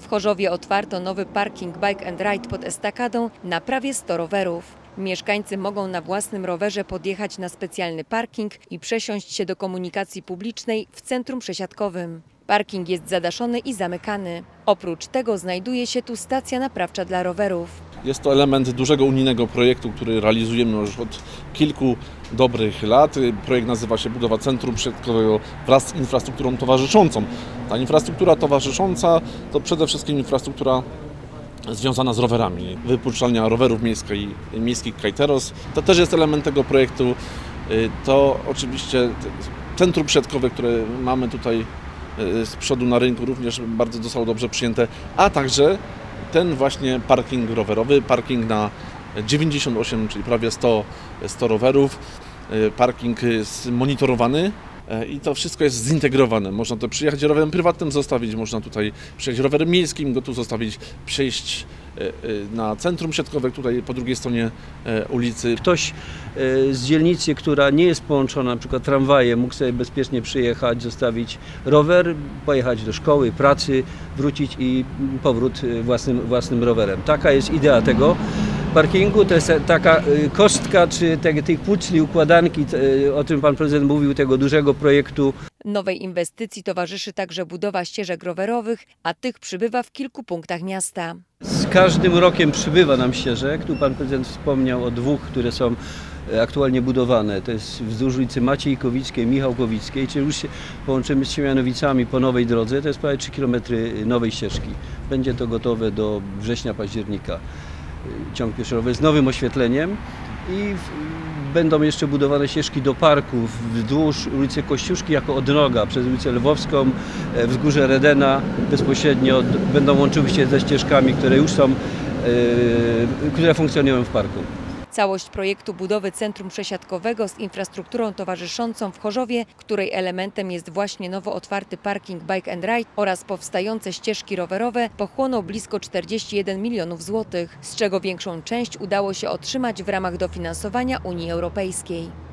W Chorzowie otwarto nowy parking Bike and Ride pod estakadą na prawie 100 rowerów. Mieszkańcy mogą na własnym rowerze podjechać na specjalny parking i przesiąść się do komunikacji publicznej w centrum przesiadkowym. Parking jest zadaszony i zamykany. Oprócz tego znajduje się tu stacja naprawcza dla rowerów. Jest to element dużego unijnego projektu, który realizujemy już od kilku dobrych lat. Projekt nazywa się Budowa Centrum Przesiadkowego wraz z infrastrukturą towarzyszącą. Ta infrastruktura towarzysząca to przede wszystkim infrastruktura związana z rowerami. Wypuszczalnia rowerów miejskiej, miejskich Kajteros. To też jest element tego projektu. To oczywiście centrum przesiadkowe, które mamy tutaj y, z przodu na rynku również bardzo zostało dobrze przyjęte, a także ten właśnie parking rowerowy, parking na 98, czyli prawie 100, 100 rowerów, y, parking monitorowany e, i to wszystko jest zintegrowane. Można to przyjechać rowerem prywatnym, zostawić, można tutaj przyjechać rowerem miejskim, go tu zostawić, przejść e, e, na centrum siatkowe, tutaj po drugiej stronie e, ulicy. Ktoś e, z dzielnicy, która nie jest połączona na przykład tramwajem, mógł sobie bezpiecznie przyjechać, zostawić rower, pojechać do szkoły, pracy, wrócić i powrót e, własnym, własnym rowerem. Taka jest idea tego parkingu, to jest taka e, kostka, czy te, tych pucli, układanki, e, o tym pan prezydent mówił, tego dużego projektu Nowej inwestycji towarzyszy także budowa ścieżek rowerowych, a tych przybywa w kilku punktach miasta. Z każdym rokiem przybywa nam ścieżek. Tu pan prezydent wspomniał o dwóch, które są e, aktualnie budowane. To jest wzdłuż ulicy Maciejkowickiej, Michałkowickiej, czyli już się połączymy z Siemianowicami po nowej drodze. To jest prawie 3 km nowej ścieżki. Będzie to gotowe do września, października. E, Ciąg pieszo-rowerowy z nowym oświetleniem i będą jeszcze budowane ścieżki do parków wzdłuż ulicy Kościuszki jako odnoga przez ulicę Lwowską, e, wzgórze Redena bezpośrednio będą łączyły się ze ścieżkami, które już są, e, które funkcjonują w parku. Całość projektu budowy centrum przesiadkowego z infrastrukturą towarzyszącą w Chorzowie, której elementem jest właśnie nowo otwarty parking Bike and Ride oraz powstające ścieżki rowerowe, pochłonął blisko 41 milionów złotych, z czego większą część udało się otrzymać w ramach dofinansowania Unii Europejskiej.